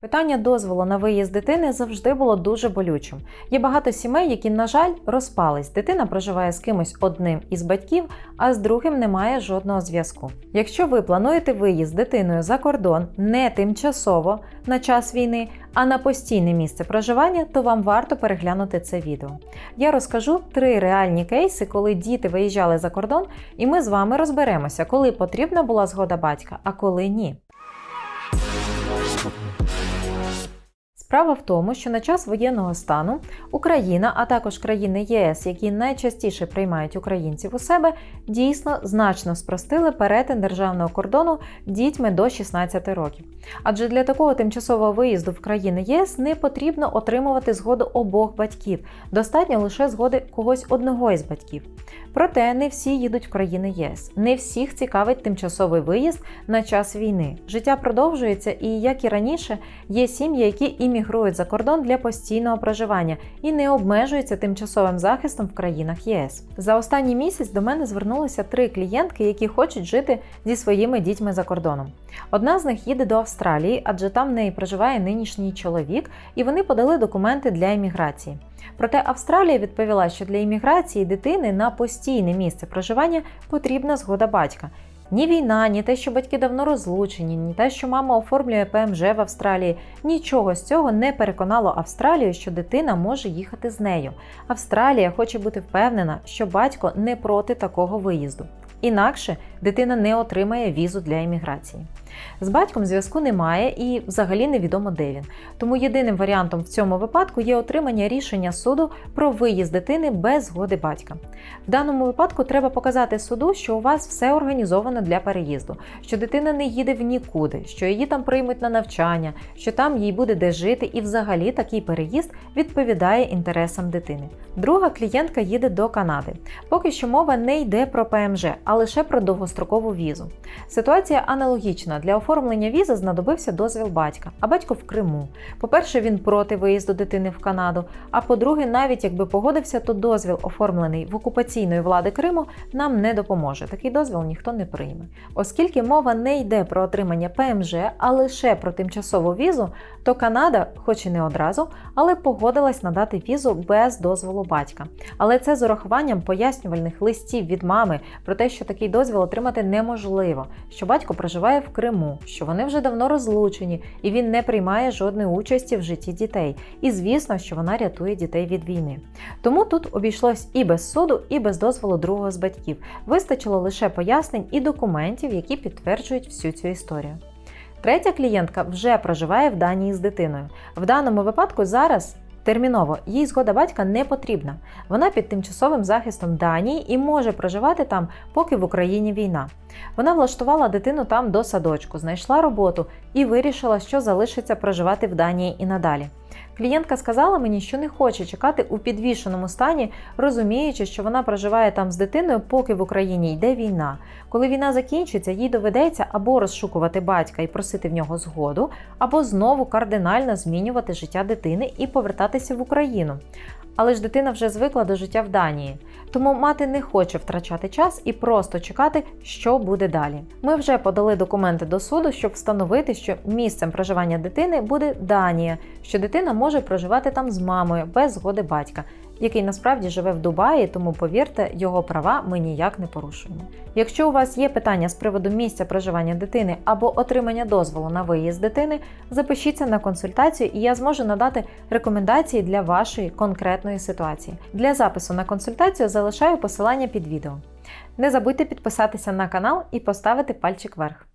Питання дозволу на виїзд дитини завжди було дуже болючим. Є багато сімей, які, на жаль, розпались. Дитина проживає з кимось одним із батьків, а з другим немає жодного зв'язку. Якщо ви плануєте виїзд з дитиною за кордон не тимчасово на час війни, а на постійне місце проживання, то вам варто переглянути це відео. Я розкажу три реальні кейси, коли діти виїжджали за кордон, і ми з вами розберемося, коли потрібна була згода батька, а коли ні. Справа в тому, що на час воєнного стану Україна, а також країни ЄС, які найчастіше приймають українців у себе, дійсно значно спростили перетин державного кордону дітьми до 16 років. Адже для такого тимчасового виїзду в країни ЄС не потрібно отримувати згоду обох батьків, достатньо лише згоди когось одного із батьків. Проте не всі їдуть в країни ЄС, не всіх цікавить тимчасовий виїзд на час війни. Життя продовжується, і як і раніше, є сім'ї, які іммігрують за кордон для постійного проживання і не обмежуються тимчасовим захистом в країнах ЄС. За останній місяць до мене звернулися три клієнтки, які хочуть жити зі своїми дітьми за кордоном. Одна з них їде до Австралії, адже там в неї проживає нинішній чоловік, і вони подали документи для імміграції. Проте Австралія відповіла, що для імміграції дитини на постійне місце проживання потрібна згода батька. Ні війна, ні те, що батьки давно розлучені, ні те, що мама оформлює ПМЖ в Австралії, нічого з цього не переконало Австралію, що дитина може їхати з нею. Австралія хоче бути впевнена, що батько не проти такого виїзду. Інакше дитина не отримає візу для імміграції. З батьком зв'язку немає і взагалі невідомо де він. Тому єдиним варіантом в цьому випадку є отримання рішення суду про виїзд дитини без згоди батька. В даному випадку треба показати суду, що у вас все організовано для переїзду, що дитина не їде в нікуди, що її там приймуть на навчання, що там їй буде де жити, і взагалі такий переїзд відповідає інтересам дитини. Друга клієнтка їде до Канади. Поки що мова не йде про ПМЖ, а лише про довгострокову візу. Ситуація аналогічна. Для оформлення візи знадобився дозвіл батька, а батько в Криму. По-перше, він проти виїзду дитини в Канаду. А по-друге, навіть якби погодився, то дозвіл, оформлений в окупаційної влади Криму, нам не допоможе. Такий дозвіл ніхто не прийме. Оскільки мова не йде про отримання ПМЖ, а лише про тимчасову візу, то Канада, хоч і не одразу, але погодилась надати візу без дозволу батька. Але це з урахуванням пояснювальних листів від мами про те, що такий дозвіл отримати неможливо, що батько проживає в Криму, що вони вже давно розлучені і він не приймає жодної участі в житті дітей. І звісно, що вона рятує дітей від війни. Тому тут обійшлось і без суду, і без дозволу другого з батьків. Вистачило лише пояснень і документів, які підтверджують всю цю історію. Третя клієнтка вже проживає в Данії з дитиною. В даному випадку зараз терміново їй згода батька не потрібна. Вона під тимчасовим захистом Данії і може проживати там, поки в Україні війна. Вона влаштувала дитину там до садочку, знайшла роботу і вирішила, що залишиться проживати в Данії і надалі. Клієнтка сказала мені, що не хоче чекати у підвішеному стані, розуміючи, що вона проживає там з дитиною, поки в Україні йде війна. Коли війна закінчиться, їй доведеться або розшукувати батька і просити в нього згоду, або знову кардинально змінювати життя дитини і повертатися в Україну. Але ж дитина вже звикла до життя в Данії, тому мати не хоче втрачати час і просто чекати, що буде далі. Ми вже подали документи до суду, щоб встановити, що місцем проживання дитини буде Данія, що дитина може проживати там з мамою без згоди батька, який насправді живе в Дубаї, тому повірте, його права ми ніяк не порушуємо. Якщо у вас є питання з приводу місця проживання дитини або отримання дозволу на виїзд дитини, запишіться на консультацію, і я зможу надати рекомендації для вашої конкретної ситуації. Для запису на консультацію залишаю посилання під відео. Не забудьте підписатися на канал і поставити пальчик вверх.